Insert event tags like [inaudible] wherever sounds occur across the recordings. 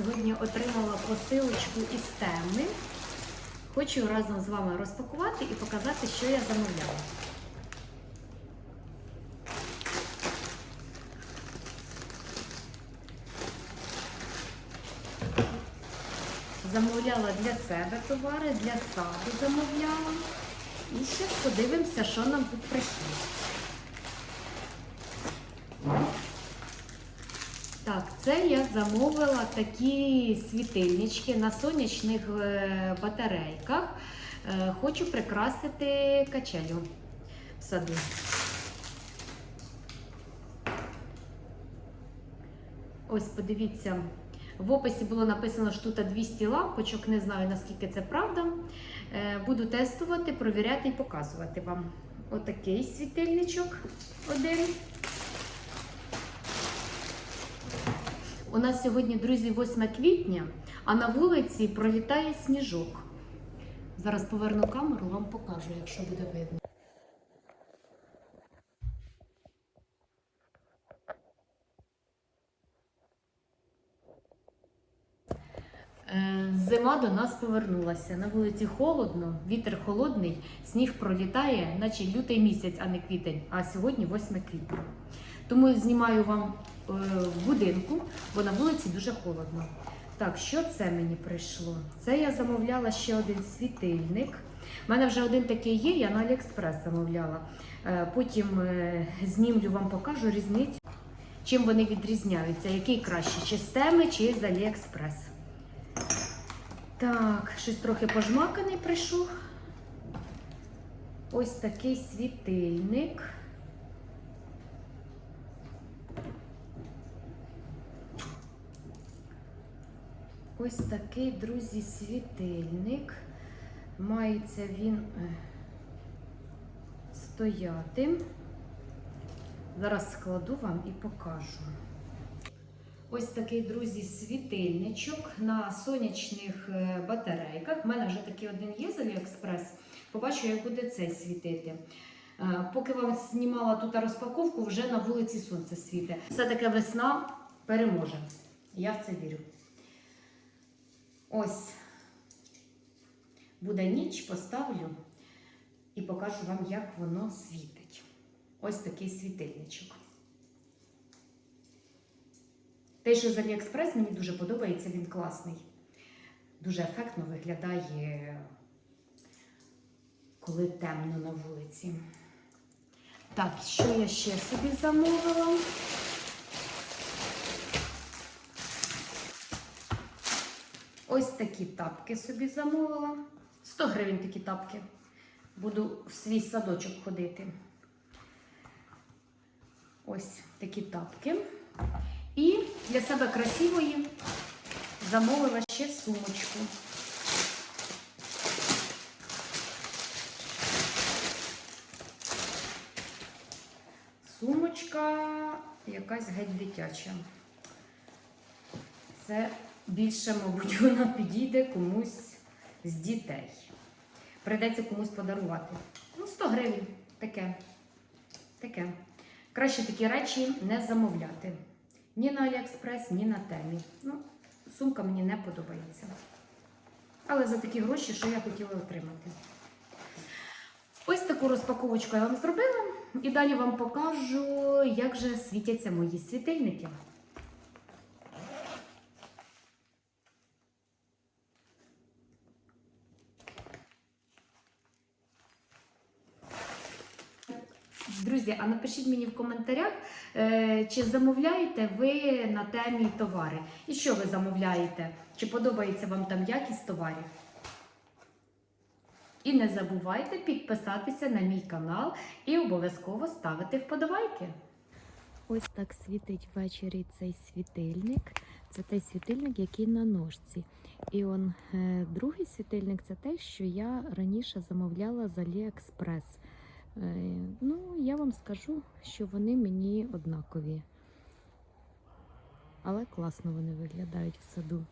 Сьогодні отримала посилочку із теми. Хочу разом з вами розпакувати і показати, що я замовляла. Замовляла для себе товари, для саду замовляла. І ще подивимося, що нам тут прийшло. Це я замовила такі світильнички на сонячних е, батарейках. Е, Хочу прикрасити качелю в саду. Ось, подивіться, в описі було написано, що тут 200 лампочок, не знаю наскільки це правда. Е, Буду тестувати, провіряти і показувати вам. Отакий світильничок один. У нас сьогодні, друзі, 8 квітня, а на вулиці пролітає сніжок. Зараз поверну камеру, вам покажу, якщо буде видно. Е, Зима до нас повернулася. На вулиці холодно, вітер холодний, сніг пролітає, наче лютий місяць, а не квітень. А сьогодні 8 квітня. Тому знімаю вам в будинку, бо на вулиці дуже холодно. Так, що це мені прийшло? Це я замовляла ще один світильник. У мене вже один такий є, я на Аліекспрес замовляла. Е, Потім е, знімлю вам покажу різницю, чим вони відрізняються, який краще, чи з теми, чи з Аліекспрес. Так, щось трохи пожмаканий прийшов. Ось такий світильник. Ось такий, друзі, світильник. Мається він е, стояти. Зараз складу вам і покажу. Ось такий, друзі, світильничок на сонячних е, батарейках. У мене вже такий один є з Аліекспрес. Побачу, як буде цей світити. Е, Поки вам знімала тут розпаковку, вже на вулиці сонце світить. Все таки весна переможе. Я в це вірю. Ось буде ніч, поставлю і покажу вам, як воно світить. Ось такий світильничок. Те, що з Аліекспрес, мені дуже подобається, він класний. Дуже ефектно виглядає, коли темно на вулиці. Так, що я ще собі замовила? Ось такі тапки собі замовила. 100 гривень такі тапки. Буду в свій садочок ходити. Ось такі тапки. І для себе красивої замовила ще сумочку. Сумочка якась геть дитяча. Це більше, мабуть, [laughs] вона підійде комусь з дітей. Прийдеться комусь подарувати. Ну, 100 гривень. Таке. Таке. Краще такі речі не замовляти. Ні на Аліекспрес, ні на темі. Ну, сумка мені не подобається. Але за такі гроші, що я хотіла отримати. Ось таку розпаковочку я вам зробила. І далі вам покажу, як же світяться мої світильники. Друзі, а напишіть мені в коментарях, е, чи замовляєте ви на темі товари. І що ви замовляєте? Чи подобається вам там якість товарів? І не забувайте підписатися на мій канал і обов'язково ставити вподобайки. Ось так світить ввечері цей світильник. Це той світильник, який на ножці. І он е, другий світильник це те, що я раніше замовляла з Аліекспрес. Е, ну, я вам скажу, що вони мені однакові. Але класно вони виглядають в саду.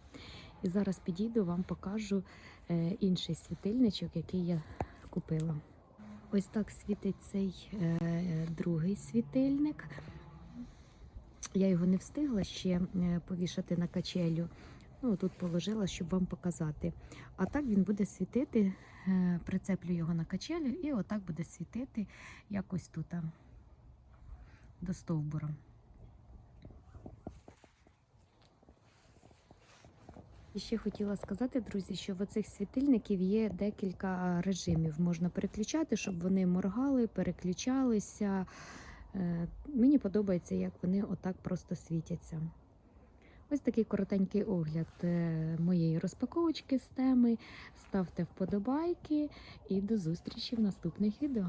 І зараз підійду, вам покажу е, інший світильничок, який я купила. Ось так світить цей е, другий світильник. Я його не встигла ще повішати на качелю, Ну, тут положила, щоб вам показати. А так він буде світити, е, прицеплю його на качелю і отак буде світити якось тут до стовбура. І ще хотіла сказати, друзі, що в оцих світильників є декілька режимів. Можна переключати, щоб вони моргали, переключалися. Е, Мені подобається, як вони отак просто світяться. Ось такий коротенький огляд е, моєї розпаковочки з теми. Ставте вподобайки і до зустрічі в наступних відео.